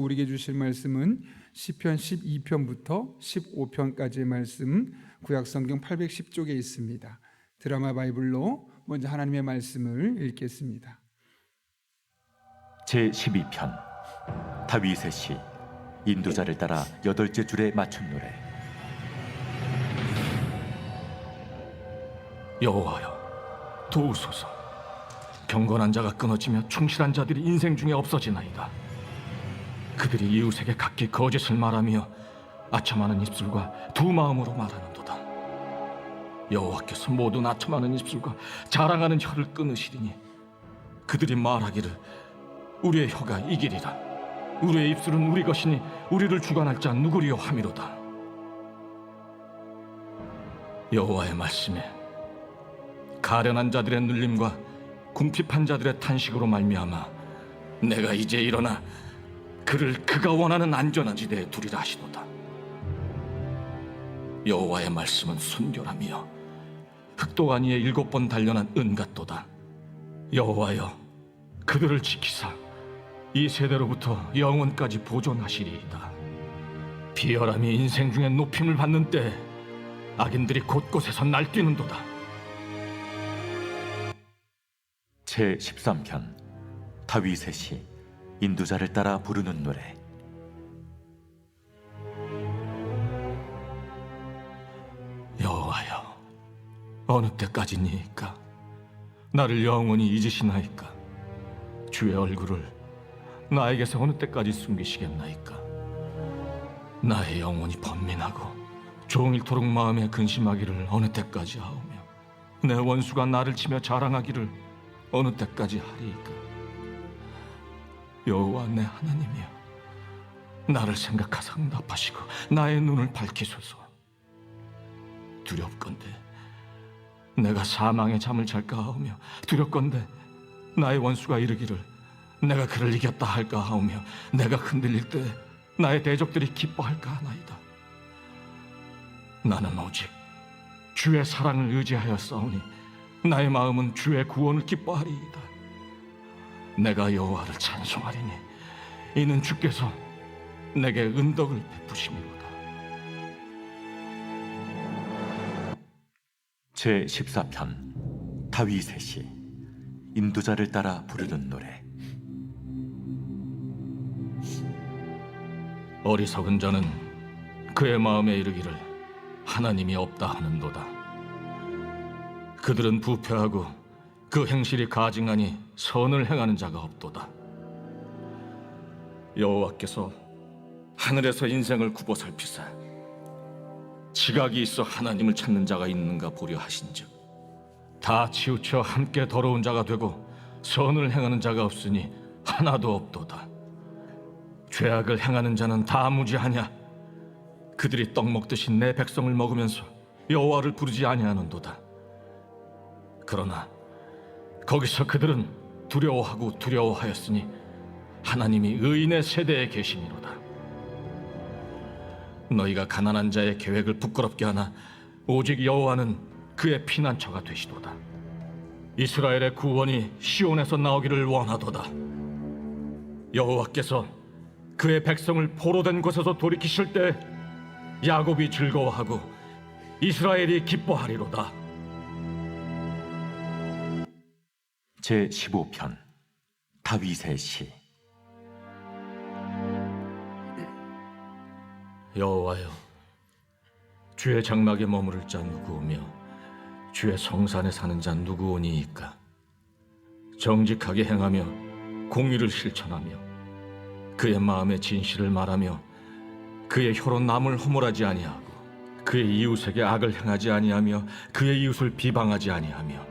우리에게 주실 말씀은 시편 12편부터 15편까지의 말씀 구약 성경 810쪽에 있습니다. 드라마 바이블로 먼저 하나님의 말씀을 읽겠습니다. 제 12편 다윗의 시 인도자를 따라 여덟째 줄에 맞춘 노래 여호와여 도우소서 경건한 자가 끊어지며 충실한 자들이 인생 중에 없어지나이다 그들이 이웃에게 각기 거짓을 말하며 아첨하는 입술과 두 마음으로 말하는도다. 여호와께서 모든 아첨하는 입술과 자랑하는 혀를 끊으시리니 그들이 말하기를 우리의 혀가 이기리라. 우리의 입술은 우리 것이니 우리를 주관할 자 누구리요 함이로다. 여호와의 말씀에 가련한 자들의 눌림과 궁핍한 자들의 탄식으로 말미암아 내가 이제 일어나 그를 그가 원하는 안전한 지대에 두리라 하시도다. 여호와의 말씀은 순결하며 흑도안 위에 일곱 번 단련한 은 같도다. 여호와여 그들을 지키사 이 세대로부터 영원까지 보존하시리이다. 비열함이 인생 중에 높임을 받는 때 악인들이 곳곳에서 날뛰는도다. 제 13편 다윗의 시 인도자를 따라 부르는 노래. 여호와여 어느 때까지니이까? 나를 영원히 잊으시나이까? 주의 얼굴을 나에게서 어느 때까지 숨기시겠나이까? 나의 영혼이 번민하고 종일토록 마음에 근심하기를 어느 때까지 하오며 내 원수가 나를 치며 자랑하기를 어느 때까지 하리이까 여호와 내 하나님이여 나를 생각하사 응답하시고 나의 눈을 밝히소서. 두렵건대 내가 사망의 잠을 잘까 하오며 두렵건대 나의 원수가 이르기를 내가 그를 이겼다 할까 하오며 내가 흔들릴 때 나의 대적들이 기뻐할까 하나이다. 나는 오직 주의 사랑을 의지하여 싸우니 나의 마음은 주의 구원을 기뻐하리이다 내가 여호와를 찬송하리니 이는 주께서 내게 은덕을 베푸심이로다 제 14편 다윗의 시 인도자를 따라 부르는 노래 어리석은 자는 그의 마음에 이르기를 하나님이 없다 하는도다. 그들은 부패하고 그 행실이 가증하니 선을 행하는 자가 없도다. 여호와께서 하늘에서 인생을 굽어 살피사 지각이 있어 하나님을 찾는 자가 있는가 보려 하신즉 다 치우쳐 함께 더러운 자가 되고 선을 행하는 자가 없으니 하나도 없도다. 죄악을 행하는 자는 다 무지하냐 그들이 떡 먹듯이 내 백성을 먹으면서 여호와를 부르지 아니하는도다 그러나 거기서 그들은 두려워하고 두려워하였으니 하나님이 의인의 세대에 계심이로다. 너희가 가난한 자의 계획을 부끄럽게 하나 오직 여호와는 그의 피난처가 되시도다. 이스라엘의 구원이 시온에서 나오기를 원하도다. 여호와께서 그의 백성을 포로된 곳에서 돌이키실 때 야곱이 즐거워하고 이스라엘이 기뻐하리로다. 제 15편 다윗의 시 여호와여, 주의 장막에 머무를 자 누구오며 주의 성산에 사는 자 누구오니이까? 정직하게 행하며 공의를 실천하며 그의 마음의 진실을 말하며 그의 혀로 남을 허물하지 아니하고 그의 이웃에게 악을 행하지 아니하며 그의 이웃을 비방하지 아니하며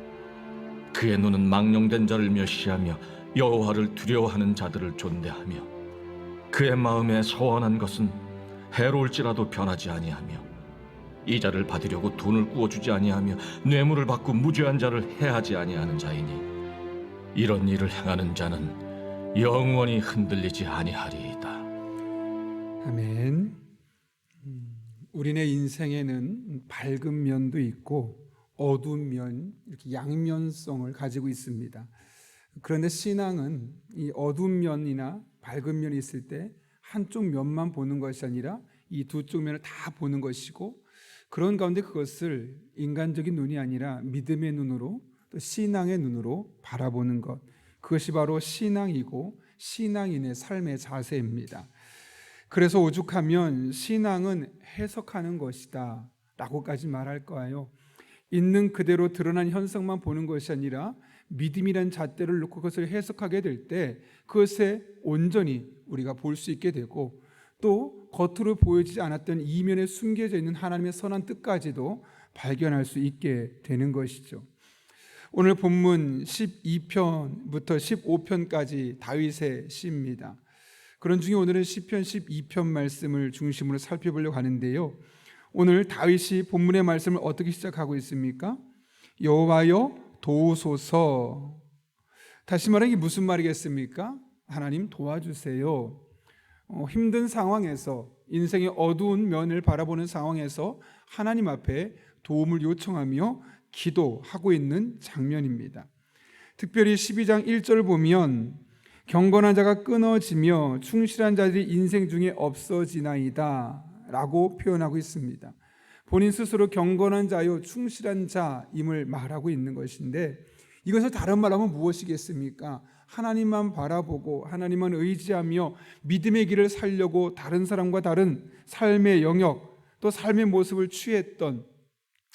그의 눈은 망령된 자를 멸시하며 여호와를 두려워하는 자들을 존대하며 그의 마음에 서원한 것은 해로울지라도 변하지 아니하며 이자를 받으려고 돈을 구워주지 아니하며 뇌물을 받고 무죄한 자를 해하지 아니하는 자이니 이런 일을 행하는 자는 영원히 흔들리지 아니하리이다. 아멘. 음, 우리네 인생에는 밝은 면도 있고 어두운 면, 이렇게 양면성을 가지고 있습니다. 그런데 신앙은 이 어두운 면이나 밝은 면이 있을 때 한쪽 면만 보는 것이 아니라 이 두 쪽 면을 다 보는 것이고 그런 가운데 그것을 인간적인 눈이 아니라 믿음의 눈으로 또 신앙의 눈으로 바라보는 것 그것이 바로 신앙이고 신앙인의 삶의 자세입니다. 그래서 오죽하면 신앙은 해석하는 것이다 라고까지 말할 거예요. 있는 그대로 드러난 현상만 보는 것이 아니라 믿음이란 잣대를 놓고 그것을 해석하게 될 때 그것에 온전히 우리가 볼 수 있게 되고 또 겉으로 보여지지 않았던 이면에 숨겨져 있는 하나님의 선한 뜻까지도 발견할 수 있게 되는 것이죠. 오늘 본문 12편부터 15편까지 다윗의 시입니다. 그런 중에 오늘은 시편 12편 말씀을 중심으로 살펴보려고 하는데요. 오늘 다윗이 본문의 말씀을 어떻게 시작하고 있습니까? 여호와여 도우소서. 다시 말하면 이게 무슨 말이겠습니까? 하나님 도와주세요. 어, 힘든 상황에서 인생의 어두운 면을 바라보는 상황에서 하나님 앞에 도움을 요청하며 기도하고 있는 장면입니다. 특별히 12장 1절 보면 경건한 자가 끊어지며 충실한 자들이 인생 중에 없어지나이다 라고 표현하고 있습니다. 본인 스스로 경건한 자요 충실한 자임을 말하고 있는 것인데 이것을 다른 말로 하면 무엇이겠습니까? 하나님만 바라보고 하나님만 의지하며 믿음의 길을 살려고 다른 사람과 다른 삶의 영역 또 삶의 모습을 취했던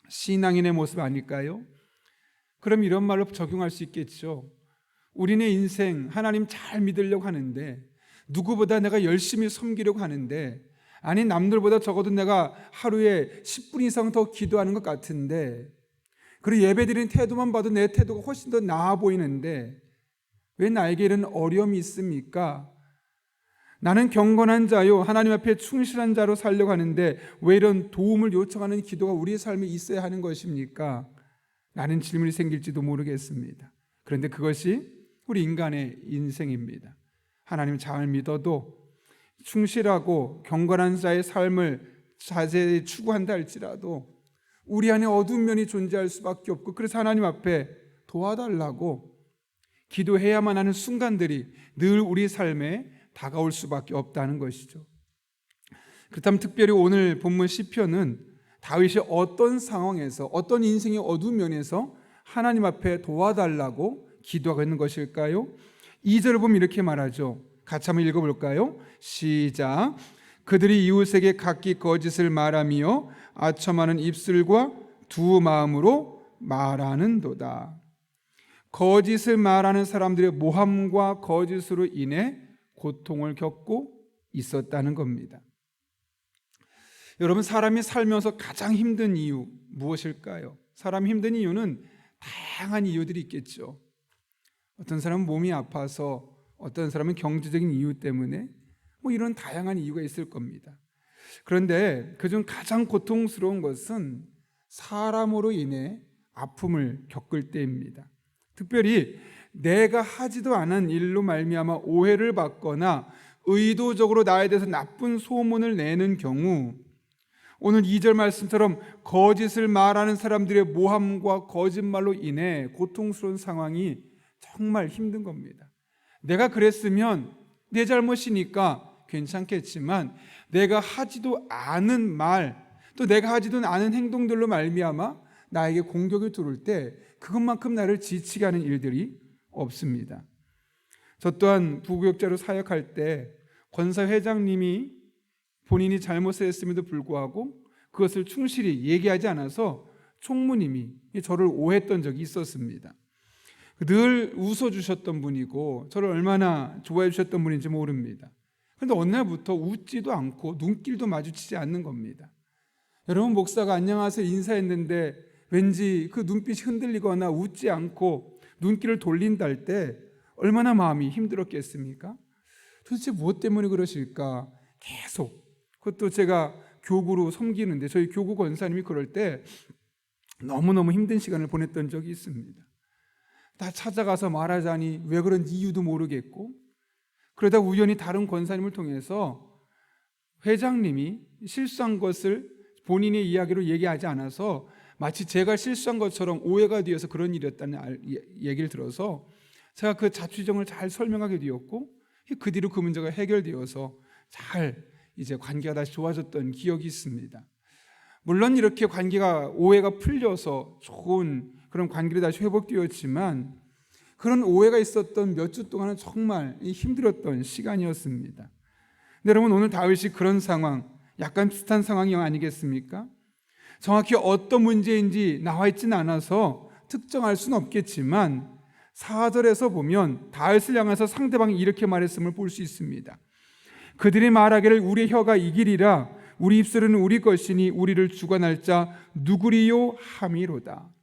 신앙인의 모습 아닐까요? 그럼 이런 말로 적용할 수 있겠죠. 우리네 인생 하나님 잘 믿으려고 하는데 누구보다 내가 열심히 섬기려고 하는데 아니 남들보다 적어도 내가 하루에 10분 이상 더 기도하는 것 같은데 그리고 예배드리는 태도만 봐도 내 태도가 훨씬 더 나아 보이는데 왜 나에게 이런 어려움이 있습니까? 나는 경건한 자요 하나님 앞에 충실한 자로 살려고 하는데 왜 이런 도움을 요청하는 기도가 우리의 삶에 있어야 하는 것입니까? 라는 질문이 생길지도 모르겠습니다. 그런데 그것이 우리 인간의 인생입니다. 하나님 잘 믿어도 충실하고 경건한 자의 삶을 자세히 추구한다 할지라도 우리 안에 어두운 면이 존재할 수밖에 없고 그래서 하나님 앞에 도와달라고 기도해야만 하는 순간들이 늘 우리 삶에 다가올 수밖에 없다는 것이죠. 그렇다면 특별히 오늘 본문 시편은 다윗이 어떤 상황에서 어떤 인생의 어두운 면에서 하나님 앞에 도와달라고 기도하고 있는 것일까요? 2절을 보면 이렇게 말하죠. 같이 한번 읽어볼까요? 시작. 그들이 이웃에게 각기 거짓을 말하며 아첨하는 입술과 두 마음으로 말하는도다. 거짓을 말하는 사람들의 모함과 거짓으로 인해 고통을 겪고 있었다는 겁니다. 여러분 사람이 살면서 가장 힘든 이유 무엇일까요? 사람 힘든 이유는 다양한 이유들이 있겠죠. 어떤 사람은 몸이 아파서 어떤 사람은 경제적인 이유 때문에 뭐 이런 다양한 이유가 있을 겁니다. 그런데 그중 가장 고통스러운 것은 사람으로 인해 아픔을 겪을 때입니다. 특별히 내가 하지도 않은 일로 말미암아 오해를 받거나 의도적으로 나에 대해서 나쁜 소문을 내는 경우 오늘 2절 말씀처럼 거짓을 말하는 사람들의 모함과 거짓말로 인해 고통스러운 상황이 정말 힘든 겁니다. 내가 그랬으면 내 잘못이니까 괜찮겠지만 내가 하지도 않은 말, 또 내가 하지도 않은 행동들로 말미암아 나에게 공격을 들을 때 그것만큼 나를 지치게 하는 일들이 없습니다. 저 또한 부구역자로 사역할 때 권사 회장님이 본인이 잘못을 했음에도 불구하고 그것을 충실히 얘기하지 않아서 총무님이 저를 오해했던 적이 있었습니다. 늘 웃어주셨던 분이고 저를 얼마나 좋아해 주셨던 분인지 모릅니다. 그런데 어느 날부터 웃지도 않고 눈길도 마주치지 않는 겁니다. 여러분 목사가 안녕하세요 인사했는데 왠지 그 눈빛이 흔들리거나 웃지 않고 눈길을 돌린다 할 때 얼마나 마음이 힘들었겠습니까? 도대체 무엇 때문에 그러실까? 계속 그것도 제가 교구로 섬기는데 저희 교구 권사님이 그럴 때 너무너무 힘든 시간을 보냈던 적이 있습니다. 다 찾아가서 말하자니 왜 그런지 이유도 모르겠고 그러다 우연히 다른 권사님을 통해서 회장님이 실수한 것을 본인의 이야기로 얘기하지 않아서 마치 제가 실수한 것처럼 오해가 되어서 그런 일이었다는 알- 예- 얘기를 들어서 제가 그 자취정을 잘 설명하게 되었고 그 뒤로 그 문제가 해결되어서 잘 이제 관계가 다시 좋아졌던 기억이 있습니다. 물론 이렇게 관계가 오해가 풀려서 좋은 그런 관계를 다시 회복되었지만 그런 오해가 있었던 몇 주 동안은 정말 힘들었던 시간이었습니다. 여러분 오늘 다윗이 그런 상황, 약간 비슷한 상황이 아니겠습니까? 정확히 어떤 문제인지 나와 있지는 않아서 특정할 수는 없겠지만 4절에서 보면 다윗을 향해서 상대방이 이렇게 말했음을 볼 수 있습니다. 그들이 말하기를 우리 혀가 이기리라 우리 입술은 우리 것이니 우리를 주관할 자 누구리요 함이로다.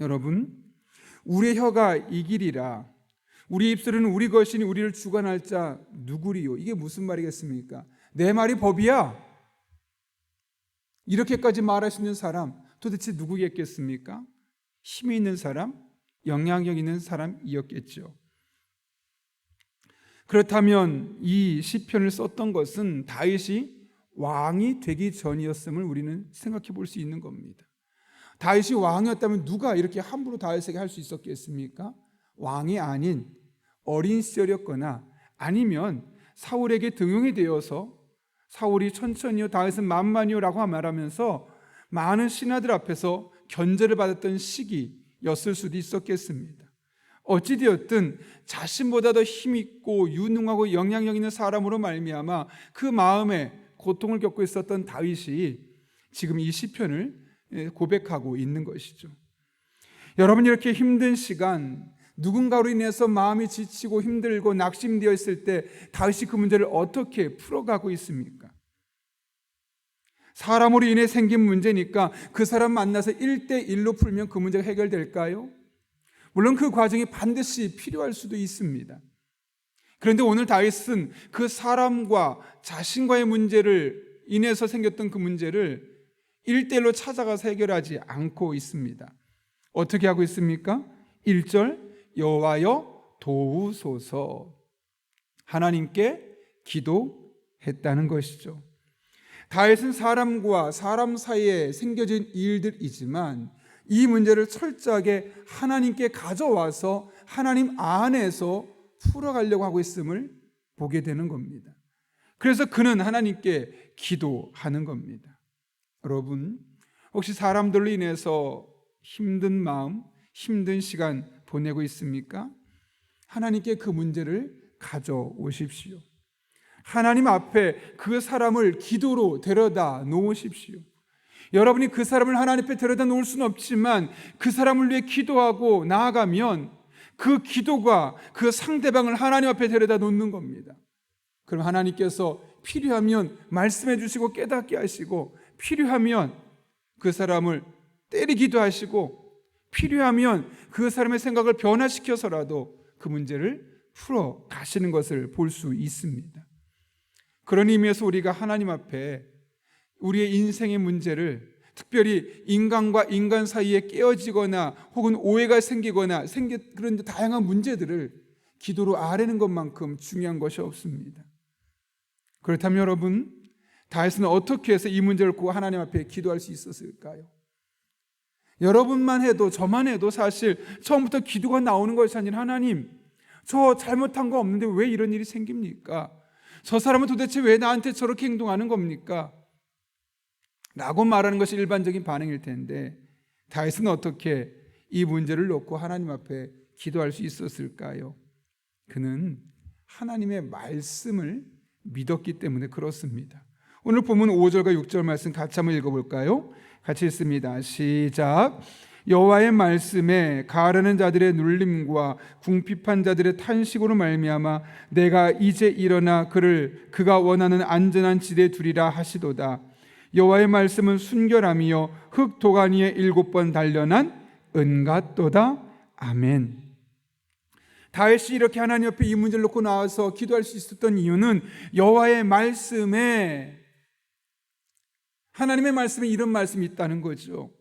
여러분, 우리 혀가 이기리라 우리 입술은 우리 것이니 우리를 주관할 자 누구리요? 이게 무슨 말이겠습니까? 내 말이 법이야. 이렇게까지 말할 수 있는 사람 도대체 누구겠겠습니까? 힘이 있는 사람, 영향력 있는 사람이었겠죠. 그렇다면 이 시편을 썼던 것은 다윗이 왕이 되기 전이었음을 우리는 생각해 볼 수 있는 겁니다. 다윗이 왕이었다면 누가 이렇게 함부로 다윗에게 할 수 있었겠습니까? 왕이 아닌 어린 시절이었거나 아니면 사울에게 등용이 되어서 사울이 천천히요 다윗은 만만히요라고 말하면서 많은 신하들 앞에서 견제를 받았던 시기였을 수도 있었겠습니다. 어찌되었든 자신보다 더 힘있고 유능하고 영향력 있는 사람으로 말미암아 그 마음에 고통을 겪고 있었던 다윗이 지금 이 시편을 고백하고 있는 것이죠. 여러분 이렇게 힘든 시간 누군가로 인해서 마음이 지치고 힘들고 낙심되어 있을 때 다윗이 그 문제를 어떻게 풀어가고 있습니까? 사람으로 인해 생긴 문제니까 그 사람 만나서 1대1로 풀면 그 문제가 해결될까요? 물론 그 과정이 반드시 필요할 수도 있습니다. 그런데 오늘 다윗은 그 사람과 자신과의 문제를 인해서 생겼던 그 문제를 1대1로 찾아가서 해결하지 않고 있습니다. 어떻게 하고 있습니까? 1절 여호와여 도우소서 하나님께 기도했다는 것이죠. 다윗은 사람과 사람 사이에 생겨진 일들이지만 이 문제를 철저하게 하나님께 가져와서 하나님 안에서 풀어가려고 하고 있음을 보게 되는 겁니다. 그래서 그는 하나님께 기도하는 겁니다. 여러분, 혹시 사람들로 인해서 힘든 마음, 힘든 시간 보내고 있습니까? 하나님께 그 문제를 가져오십시오. 하나님 앞에 그 사람을 기도로 데려다 놓으십시오. 여러분이 그 사람을 하나님 앞에 데려다 놓을 수는 없지만 그 사람을 위해 기도하고 나아가면 그 기도가 그 상대방을 하나님 앞에 데려다 놓는 겁니다. 그럼 하나님께서 필요하면 말씀해 주시고 깨닫게 하시고 필요하면 그 사람을 때리기도 하시고 필요하면 그 사람의 생각을 변화시켜서라도 그 문제를 풀어 가시는 것을 볼 수 있습니다. 그런 의미에서 우리가 하나님 앞에 우리의 인생의 문제를 특별히 인간과 인간 사이에 깨어지거나 혹은 오해가 생기거나 생기 그런 다양한 문제들을 기도로 아뢰는 것만큼 중요한 것이 없습니다. 그렇다면 여러분 다윗은 어떻게 해서 이 문제를 고 하나님 앞에 기도할 수 있었을까요? 여러분만 해도 저만 해도 사실 처음부터 기도가 나오는 것이 아니라 하나님 저 잘못한 거 없는데 왜 이런 일이 생깁니까? 저 사람은 도대체 왜 나한테 저렇게 행동하는 겁니까? 라고 말하는 것이 일반적인 반응일 텐데 다윗은 어떻게 이 문제를 놓고 하나님 앞에 기도할 수 있었을까요? 그는 하나님의 말씀을 믿었기 때문에 그렇습니다. 오늘 보면 5절과 6절 말씀 같이 한번 읽어볼까요? 같이 읽습니다. 시작. 여호와의 말씀에 가르는 자들의 눌림과 궁핍한 자들의 탄식으로 말미암아 내가 이제 일어나 그를 그가 원하는 안전한 지대 두리라 하시도다. 여호와의 말씀은 순결함이요 흙 도가니에 일곱 번 단련한 은같도다. 아멘. 다윗이 이렇게 하나님 옆에 이 문제를 놓고 나와서 기도할 수 있었던 이유는 여호와의 말씀에 하나님의 말씀에 이런 말씀이 있다는 거죠.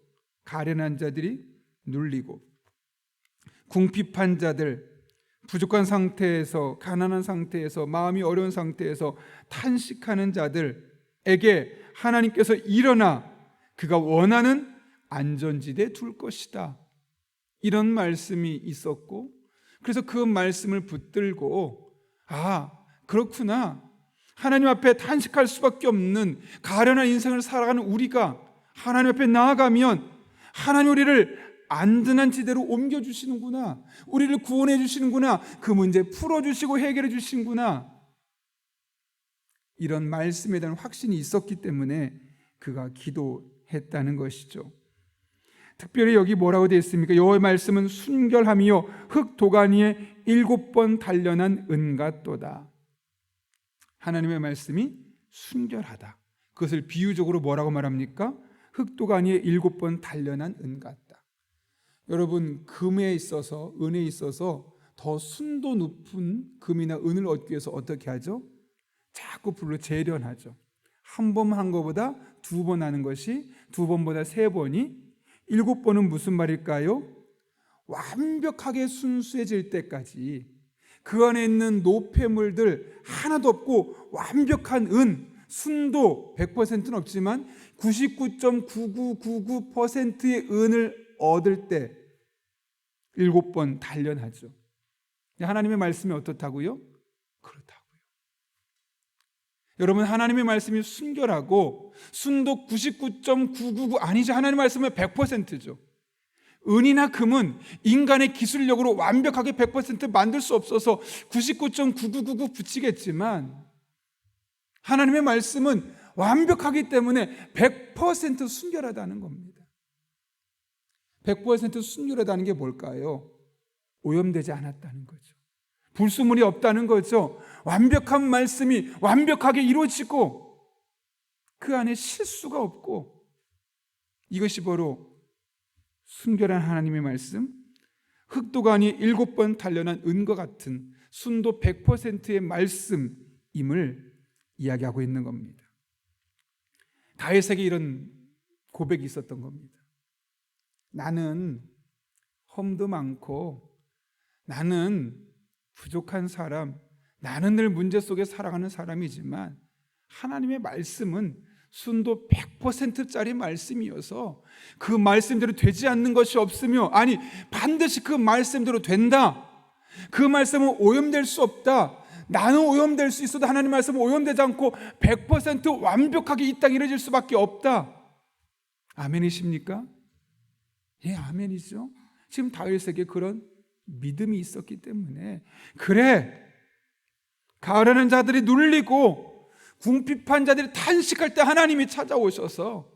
가련한 자들이 눌리고 궁핍한 자들 부족한 상태에서 가난한 상태에서 마음이 어려운 상태에서 탄식하는 자들에게 하나님께서 일어나 그가 원하는 안전지대 둘 것이다. 이런 말씀이 있었고 그래서 그 말씀을 붙들고 아 그렇구나 하나님 앞에 탄식할 수밖에 없는 가련한 인생을 살아가는 우리가 하나님 앞에 나아가면 하나님 우리를 안전한 지대로 옮겨 주시는구나. 우리를 구원해 주시는구나. 그 문제 풀어 주시고 해결해 주시는구나. 이런 말씀에 대한 확신이 있었기 때문에 그가 기도했다는 것이죠. 특별히 여기 뭐라고 되어 있습니까? 여호와의 말씀은 순결함이요 흙 도가니에 일곱 번 단련한 은 같도다. 하나님의 말씀이 순결하다. 그것을 비유적으로 뭐라고 말합니까? 흙 도가니에 일곱 번 단련한 은 같다. 여러분 금에 있어서 은에 있어서 더 순도 높은 금이나 은을 얻기 위해서 어떻게 하죠? 자꾸 불로 재련하죠. 한 번한 것보다 두 번 하는 것이 두 번보다 세 번이 일곱 번은 무슨 말일까요? 완벽하게 순수해질 때까지 그 안에 있는 노폐물들 하나도 없고 완벽한 은, 순도 100%는 없지만 99.9999%의 은을 얻을 때 일곱 번 단련하죠. 하나님의 말씀이 어떻다고요? 그렇다고요. 여러분 하나님의 말씀이 순결하고 순도 99.999 아니죠. 하나님의 말씀은 100%죠. 은이나 금은 인간의 기술력으로 완벽하게 100% 만들 수 없어서 99.9999 붙이겠지만 하나님의 말씀은 완벽하기 때문에 100% 순결하다는 겁니다. 100% 순결하다는 게 뭘까요? 오염되지 않았다는 거죠. 불순물이 없다는 거죠. 완벽한 말씀이 완벽하게 이루어지고 그 안에 실수가 없고 이것이 바로 순결한 하나님의 말씀, 흑도가 아니 일곱 번 단련한 은과 같은 순도 100%의 말씀임을 이야기하고 있는 겁니다. 다윗에게 이런 고백이 있었던 겁니다. 나는 험도 많고 나는 부족한 사람, 나는 늘 문제 속에 살아가는 사람이지만 하나님의 말씀은 순도 100%짜리 말씀이어서 그 말씀대로 되지 않는 것이 없으며 아니 반드시 그 말씀대로 된다. 그 말씀은 오염될 수 없다. 나는 오염될 수 있어도 하나님 말씀은 오염되지 않고 100% 완벽하게 이 땅에 이루어질 수밖에 없다. 아멘이십니까? 예, 아멘이죠. 지금 다윗에게 그런 믿음이 있었기 때문에 그래 가르는 자들이 눌리고 궁핍한 자들이 탄식할 때 하나님이 찾아오셔서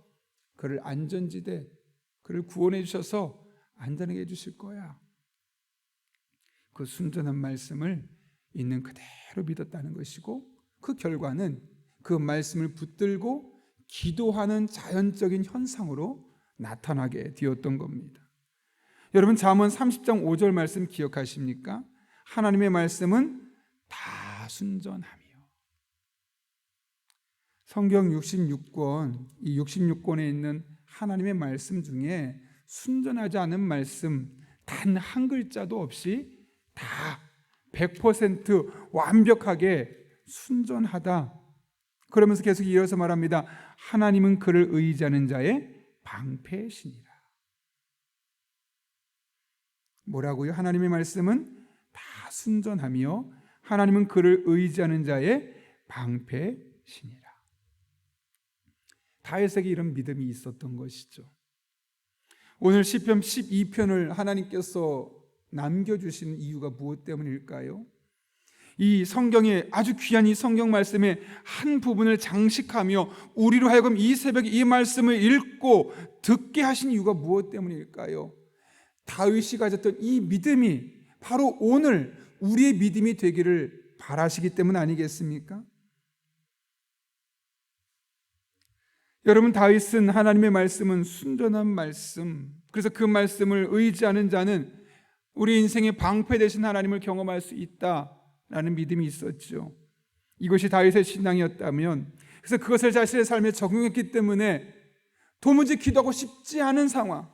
그를 안전지대 그를 구원해 주셔서 안전하게 해 주실 거야. 그 순전한 말씀을 있는 그대로 믿었다는 것이고 그 결과는 그 말씀을 붙들고 기도하는 자연적인 현상으로 나타나게 되었던 겁니다. 여러분 잠언 30장 5절 말씀 기억하십니까? 하나님의 말씀은 다 순전하며 성경 66권 이 66권에 있는 하나님의 말씀 중에 순전하지 않은 말씀 단 한 글자도 없이 다 100% 완벽하게 순전하다. 그러면서 계속 이어서 말합니다. 하나님은 그를 의지하는 자의 방패시니라. 뭐라고요? 하나님의 말씀은 다 순전하며 하나님은 그를 의지하는 자의 방패시니라. 다윗에게 이런 믿음이 있었던 것이죠. 오늘 시편 12편을 하나님께서 남겨주신 이유가 무엇 때문일까요? 이 성경에 아주 귀한 이 성경 말씀의 한 부분을 장식하며 우리로 하여금 이 새벽에 이 말씀을 읽고 듣게 하신 이유가 무엇 때문일까요? 다윗이 가졌던 이 믿음이 바로 오늘 우리의 믿음이 되기를 바라시기 때문 아니겠습니까? 여러분 다윗은 하나님의 말씀은 순전한 말씀. 그래서 그 말씀을 의지하는 자는 우리 인생의 방패 되신 하나님을 경험할 수 있다라는 믿음이 있었죠. 이것이 다윗의 신앙이었다면 그래서 그것을 자신의 삶에 적용했기 때문에 도무지 기도하고 싶지 않은 상황.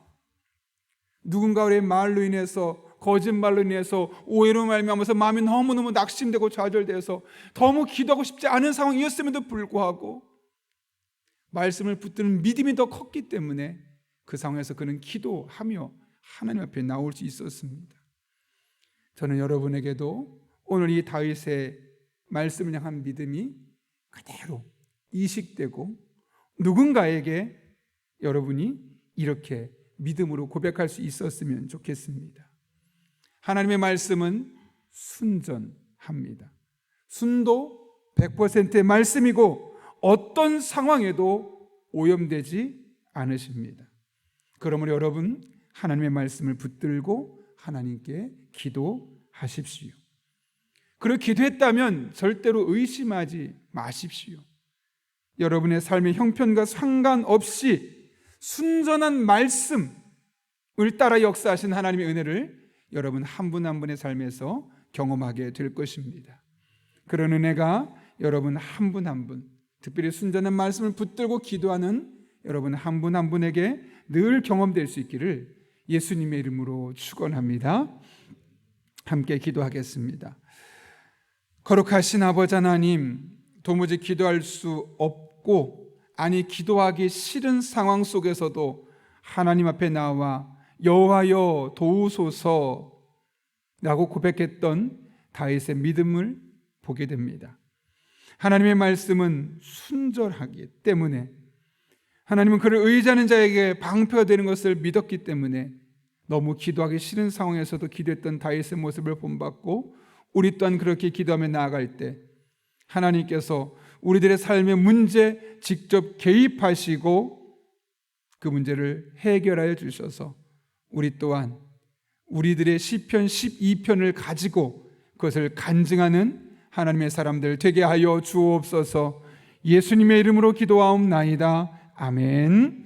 누군가의 말로 인해서 거짓말로 인해서 오해로 말미암아서 마음이 너무너무 낙심되고 좌절돼서 너무 기도하고 싶지 않은 상황이었음에도 불구하고 말씀을 붙드는 믿음이 더 컸기 때문에 그 상황에서 그는 기도하며 하나님 앞에 나올 수 있었습니다. 저는 여러분에게도 오늘 이 다윗의 말씀을 향한 믿음이 그대로 이식되고 누군가에게 여러분이 이렇게 믿음으로 고백할 수 있었으면 좋겠습니다. 하나님의 말씀은 순전합니다. 순도 100%의 말씀이고 어떤 상황에도 오염되지 않으십니다. 그러므로 여러분 하나님의 말씀을 붙들고 하나님께 기도하십시오. 그리고 기도했다면 절대로 의심하지 마십시오. 여러분의 삶의 형편과 상관없이 순전한 말씀을 따라 역사하신 하나님의 은혜를 여러분 한 분 한 분의 삶에서 경험하게 될 것입니다. 그런 은혜가 여러분 한 분 한 분, 특별히 순전한 말씀을 붙들고 기도하는 여러분 한분한 분에게 늘 경험될 수 있기를 예수님의 이름으로 축원합니다. 함께 기도하겠습니다. 거룩하신 아버지 하나님, 도무지 기도할 수 없고 아니 기도하기 싫은 상황 속에서도 하나님 앞에 나와 여호와여 도우소서라고 고백했던 다윗의 믿음을 보게 됩니다. 하나님의 말씀은 순절하기 때문에 하나님은 그를 의지하는 자에게 방패가 되는 것을 믿었기 때문에 너무 기도하기 싫은 상황에서도 기도했던 다윗의 모습을 본받고 우리 또한 그렇게 기도하며 나아갈 때 하나님께서 우리들의 삶의 문제 직접 개입하시고 그 문제를 해결하여 주셔서 우리 또한 우리들의 시편 12편을 가지고 그것을 간증하는 하나님의 사람들 되게 하여 주옵소서 예수님의 이름으로 기도하옵나이다. 아멘.